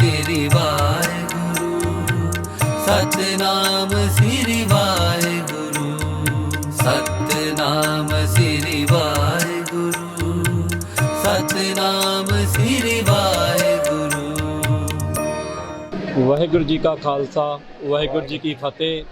ਸ੍ਰੀ ਵਾਹਿਗੁਰੂ। ਸਤਨਾਮ ਸ੍ਰੀ ਵਾਹਿਗੁਰੂ। ਸਤਨਾਮ ਸ੍ਰੀ ਵਾਹਿਗੁਰੂ। ਸਤਨਾਮ ਸ੍ਰੀ ਵਾਹਿਗੁਰੂ। ਵਾਹਿਗੁਰੂ ਜੀ ਕਾ ਖਾਲਸਾ, ਵਾਹਿਗੁਰੂ ਜੀ ਕੀ ਫਤਿਹ।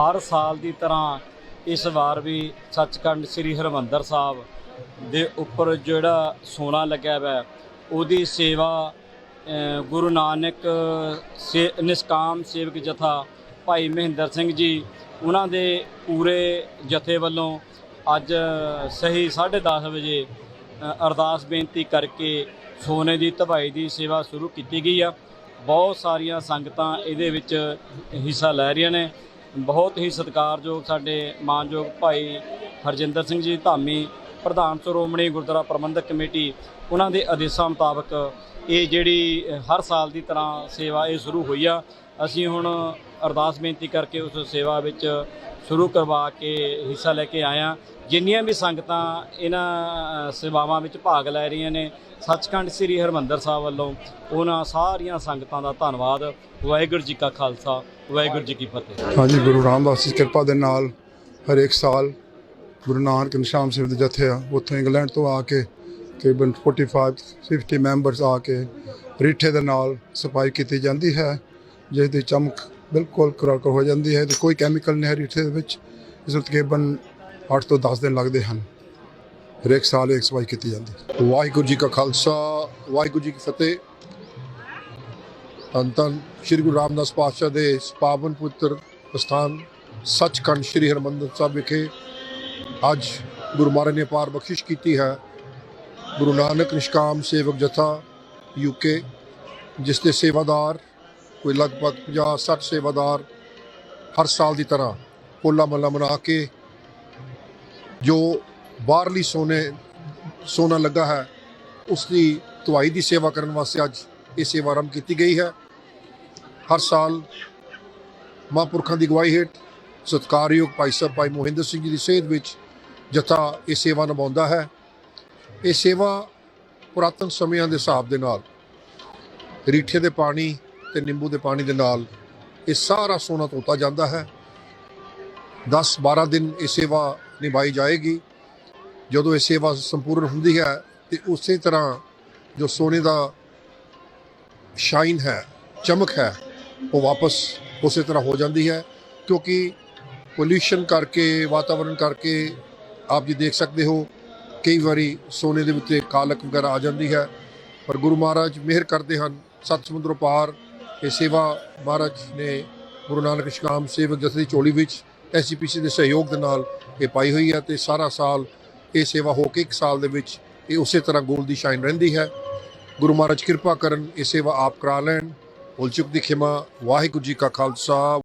ਹਰ ਸਾਲ ਦੀ ਤਰ੍ਹਾਂ ਇਸ ਵਾਰ ਵੀ ਸੱਚਖੰਡ ਸ੍ਰੀ ਹਰਮੰਦਰ ਸਾਹਿਬ ਦੇ ਉੱਪਰ ਜਿਹੜਾ ਸੋਨਾ ਲੱਗਿਆ ਹੋਇਆ ਉਹਦੀ ਸੇਵਾ ਗੁਰੂ ਨਾਨਕ ਸੇ, ਨਿਸਕਾਮ ਸੇਵਕ ਜਥਾ ਭਾਈ ਮਹਿੰਦਰ ਸਿੰਘ ਜੀ, ਉਹਨਾਂ ਦੇ ਪੂਰੇ ਜਥੇ ਵੱਲੋਂ ਅੱਜ ਸਹੀ 10:30 ਵਜੇ ਅਰਦਾਸ ਬੇਨਤੀ ਕਰਕੇ ਸੋਨੇ ਦੀ ਧਵਾਈ ਦੀ ਸੇਵਾ ਸ਼ੁਰੂ ਕੀਤੀ ਗਈ ਆ। ਬਹੁਤ ਸਾਰੀਆਂ ਸੰਗਤਾਂ ਇਹਦੇ ਵਿੱਚ ਹਿੱਸਾ ਲੈ ਰਹੀਆਂ ਨੇ। ਬਹੁਤ ਹੀ ਸਤਿਕਾਰਯੋਗ ਸਾਡੇ ਮਾਨਯੋਗ ਭਾਈ ਹਰਜਿੰਦਰ ਸਿੰਘ ਜੀ, ਧਾਮੀ ਪ੍ਰਧਾਨ ਸ਼੍ਰੋਮਣੀ ਗੁਰਦੁਆਰਾ ਪ੍ਰਬੰਧਕ ਕਮੇਟੀ, ਉਹਨਾਂ ਦੇ ਆਦੇਸ਼ਾਂ ਮੁਤਾਬਕ ਇਹ ਜਿਹੜੀ ਹਰ ਸਾਲ ਦੀ ਤਰ੍ਹਾਂ ਸੇਵਾ ਇਹ ਸ਼ੁਰੂ ਹੋਈ ਆ। ਅਸੀਂ ਹੁਣ ਅਰਦਾਸ ਬੇਨਤੀ ਕਰਕੇ ਉਸ ਸੇਵਾ ਵਿੱਚ ਸ਼ੁਰੂ ਕਰਵਾ ਕੇ ਹਿੱਸਾ ਲੈ ਕੇ ਆਏ ਹਾਂ ਜਿੰਨੀਆਂ ਵੀ ਸੰਗਤਾਂ ਇਹਨਾਂ ਸੇਵਾਵਾਂ ਵਿੱਚ ਭਾਗ ਲੈ ਰਹੀਆਂ ਨੇ, ਸੱਚਖੰਡ ਸ੍ਰੀ ਹਰਮੰਦਰ ਸਾਹਿਬ ਵੱਲੋਂ ਉਹਨਾਂ ਸਾਰੀਆਂ ਸੰਗਤਾਂ ਦਾ ਧੰਨਵਾਦ। ਵਾਹਿਗੁਰੂ ਜੀ ਕਾ ਖਾਲਸਾ, ਵਾਹਿਗੁਰੂ ਜੀ ਕੀ ਫਤਿਹ। ਹਾਂਜੀ, ਗੁਰੂ ਰਾਮਦਾਸ ਦੀ ਕਿਰਪਾ ਦੇ ਨਾਲ ਹਰੇਕ ਸਾਲ ਗੁਰੂ ਨਾਨਕ ਨਿਸ਼ਾਨ ਸਿੰਘ ਦੇ ਜਥੇ ਆ, ਉੱਥੋਂ ਇੰਗਲੈਂਡ ਤੋਂ ਆ ਕੇ ਤਕਰੀਬਨ 45 50 ਮੈਂਬਰਸ ਆ ਕੇ ਰੀਠੇ ਦੇ ਨਾਲ ਸਫ਼ਾਈ ਕੀਤੀ ਜਾਂਦੀ ਹੈ ਜਿਸ ਦੀ ਚਮਕ ਬਿਲਕੁਲ ਕੁਰਾਕ ਹੋ ਜਾਂਦੀ ਹੈ ਤੇ ਕੋਈ ਕੈਮੀਕਲ ਨਹੀਂ ਹੈ ਰੀਠੇ ਦੇ ਵਿੱਚ, ਇਸ ਨੂੰ ਤਕਰੀਬਨ 8 ਤੋਂ 10 ਦਿਨ ਲੱਗਦੇ ਹਨ। ਹਰੇਕ ਸਾਲ ਇੱਕ ਸਫ਼ਾਈ ਕੀਤੀ ਜਾਂਦੀ ਹੈ। ਵਾਹਿਗੁਰੂ ਜੀ ਕਾ ਖਾਲਸਾ, ਵਾਹਿਗੁਰੂ ਜੀ ਕੀ ਫਤਿਹ। ਧੰਨ ਧੰਨ ਸ਼੍ਰੀ ਗੁਰੂ ਰਾਮਦਾਸ ਪਾਤਸ਼ਾਹ ਦੇ ਪਾਵਨ ਪੁੱਤਰ ਸਥਾਨ ਸੱਚਖੰਡ ਸ਼੍ਰੀ ਹਰਮੰਦਰ ਸਾਹਿਬ ਵਿਖੇ ਅੱਜ ਗੁਰੂ ਮਹਾਰਾਜ ਨੇ ਪਾਰ ਬਖਸ਼ਿਸ਼ ਕੀਤੀ ਹੈ। ਗੁਰੂ ਨਾਨਕ ਨਿਸ਼ਕਾਮ ਸੇਵਕ ਜਥਾ ਯੂਕੇ ਜਿਸ ਦੇ ਸੇਵਾਦਾਰ ਕੋਈ ਲਗਭਗ 50 60 ਸੇਵਾਦਾਰ ਹਰ ਸਾਲ ਦੀ ਤਰ੍ਹਾਂ ਹੋਲਾ ਮਹੱਲਾ ਮਨਾ ਕੇ ਜੋ ਬਾਹਰਲੀ ਸੋਨੇ, ਸੋਨਾ ਲੱਗਾ ਹੈ ਉਸ ਦੀ ਧੁਆਈ ਦੀ ਸੇਵਾ ਕਰਨ ਵਾਸਤੇ ਅੱਜ ਇਹ ਸੇਵਾ ਆਰੰਭ ਕੀਤੀ ਗਈ ਹੈ। ਹਰ ਸਾਲ ਮਹਾਂਪੁਰਖਾਂ ਦੀ ਅਗਵਾਈ ਹੇਠ ਸਤਿਕਾਰਯੋਗ ਭਾਈ ਸਾਹਿਬ ਭਾਈ ਮੋਹਿੰਦਰ ਸਿੰਘ ਜੀ ਦੀ ਸੇਧ ਵਿੱਚ ਜਥਾ ਇਹ ਸੇਵਾ ਨਿਭਾਉਂਦਾ ਹੈ। ਇਹ ਸੇਵਾ ਪੁਰਾਤਨ ਸਮਿਆਂ ਦੇ ਹਿਸਾਬ ਦੇ ਨਾਲ, ਰੀਠੇ ਦੇ ਪਾਣੀ ਤੇ ਨਿੰਬੂ ਦੇ ਪਾਣੀ ਦੇ ਨਾਲ ਇਹ ਸਾਰਾ ਸੋਨਾ ਧੋਤਾ ਜਾਂਦਾ ਹੈ। 10 12 ਦਿਨ ਇਹ ਸੇਵਾ ਨਿਭਾਈ ਜਾਏਗੀ। ਜਦੋਂ ਇਹ ਸੇਵਾ ਸੰਪੂਰਨ ਹੁੰਦੀ ਹੈ ਤੇ ਉਸੇ ਤਰ੍ਹਾਂ ਜੋ ਸੋਨੇ ਦਾ ਸ਼ਾਈਨ ਹੈ, ਚਮਕ ਹੈ, ਉਹ ਵਾਪਸ ਉਸੇ ਤਰ੍ਹਾਂ ਹੋ ਜਾਂਦੀ ਹੈ। ਕਿਉਂਕਿ ਪੋਲਿਊਸ਼ਨ ਕਰਕੇ ਵਾਤਾਵਰਣ ਕਰਕੇ ਆਪ ਜੀ ਦੇਖ ਸਕਦੇ ਹੋ, ਕਈ ਵਾਰੀ ਸੋਨੇ ਦੇ ਉੱਤੇ ਕਾਲਕ ਵਗੈਰਾ ਆ ਜਾਂਦੀ ਹੈ, ਪਰ ਗੁਰੂ ਮਹਾਰਾਜ ਮਿਹਰ ਕਰਦੇ ਹਨ, ਸਤ ਸਮੁੰਦਰੋਂ ਪਾਰ ਇਹ ਸੇਵਾ ਮਹਾਰਾਜ ਨੇ ਗੁਰੂ ਨਾਨਕ ਇਸ਼ਕਾਮ ਸੇਵਕ ਜਥੇ ਦੀ ਚੋਲੀ ਵਿੱਚ ਐਸਜੀਪੀਸੀ ਦੇ ਸਹਿਯੋਗ ਦੇ ਨਾਲ ਇਹ ਪਾਈ ਹੋਈ ਹੈ ਤੇ ਸਾਰਾ ਸਾਲ ਇਹ ਸੇਵਾ ਹੋ ਕੇ ਇੱਕ ਸਾਲ ਦੇ ਵਿੱਚ ਇਹ ਉਸੇ ਤਰ੍ਹਾਂ ਗੋਲ ਦੀ ਸ਼ਾਈਨ ਰਹਿੰਦੀ ਹੈ। ਗੁਰੂ ਮਹਾਰਾਜ ਕਿਰਪਾ ਕਰਨ ਇਹ ਸੇਵਾ ਆਪ ਕਰਾ ਲੈਣ। ਉਲਚੁਕ ਦੀ ਖਿਮਾ, ਵਾਹਿਗੁਰੂ ਜੀ ਕਾ ਖਾਲਸਾ।